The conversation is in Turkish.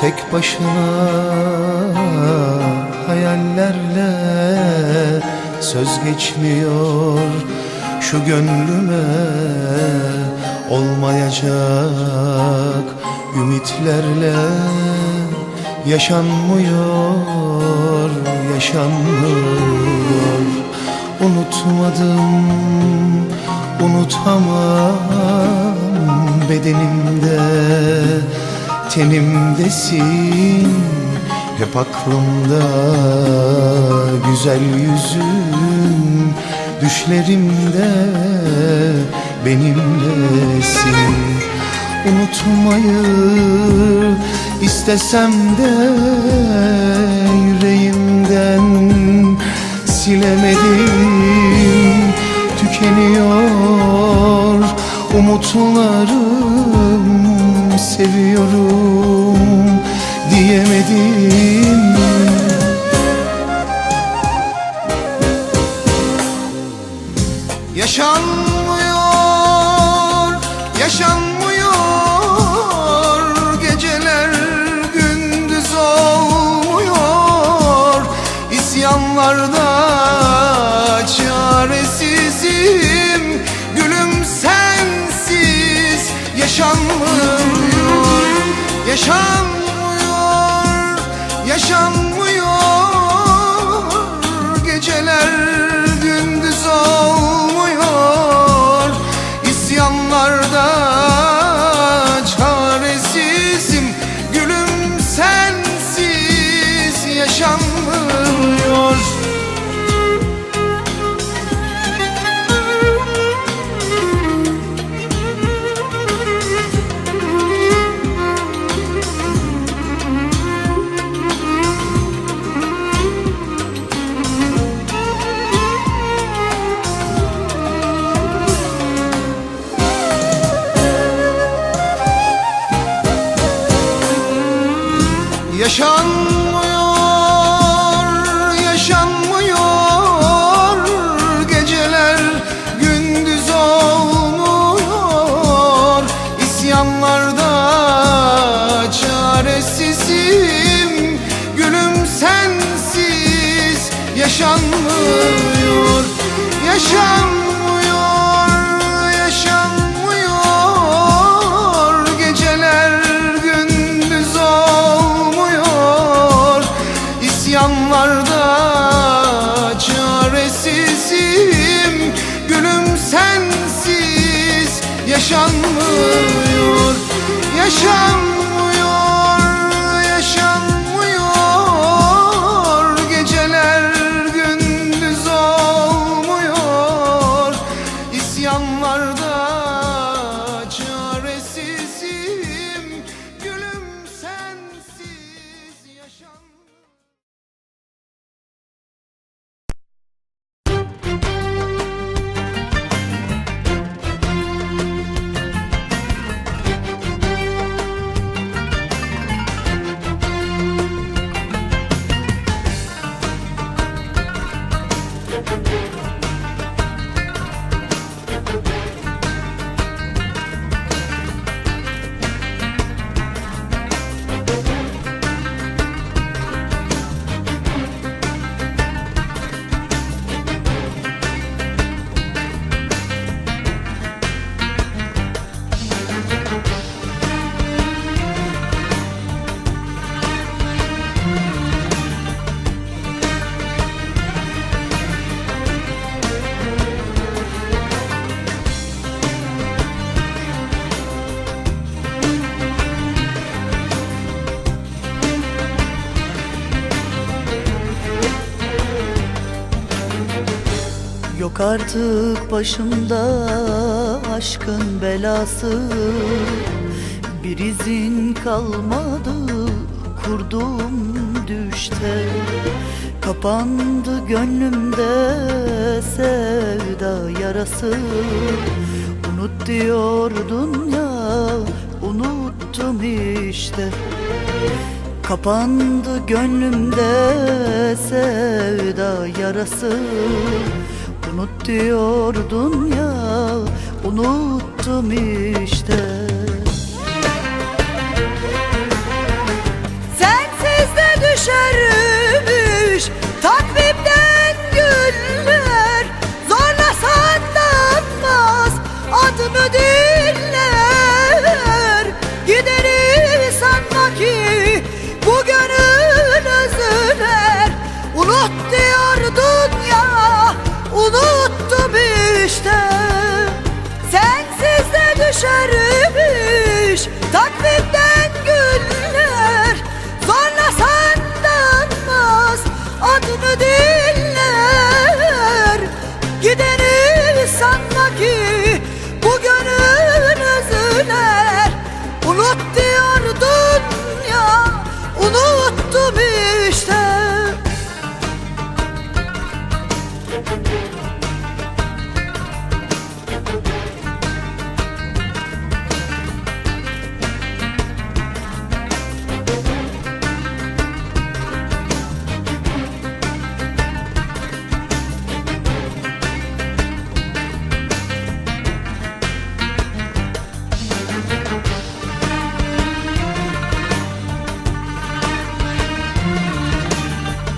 Tek başına hayallerle söz geçmiyor. Şu gönlüme olmayacak ümitlerle yaşanmıyor yaşanmıyor. Unutmadım unutamam bedenimde tenimdesin. Hep aklımda güzel yüzün. Düşlerimde benimlesin. Unutmayı istesem de yüreğimden silemedim. Tükeniyor umutlarım seviyorum diyemedim Yaşanmıyor, yaşanmıyor yaşanmıyor Yaşanmıyor, Yaşanmıyor, yaşanmıyor. Geceler gündüz olmuyor. İsyanlarda çaresizim. Gülüm sensiz yaşanmıyor Yaşanmıyor, İsyanlarda Yok artık başımda aşkın belası. Bir izin kalmadı kurdum düşte. Kapandı gönlümde sevda yarası. Unut diyordun ya unuttum işte. Kapandı gönlümde sevda yarası Unut diyordun ya unuttum işte sun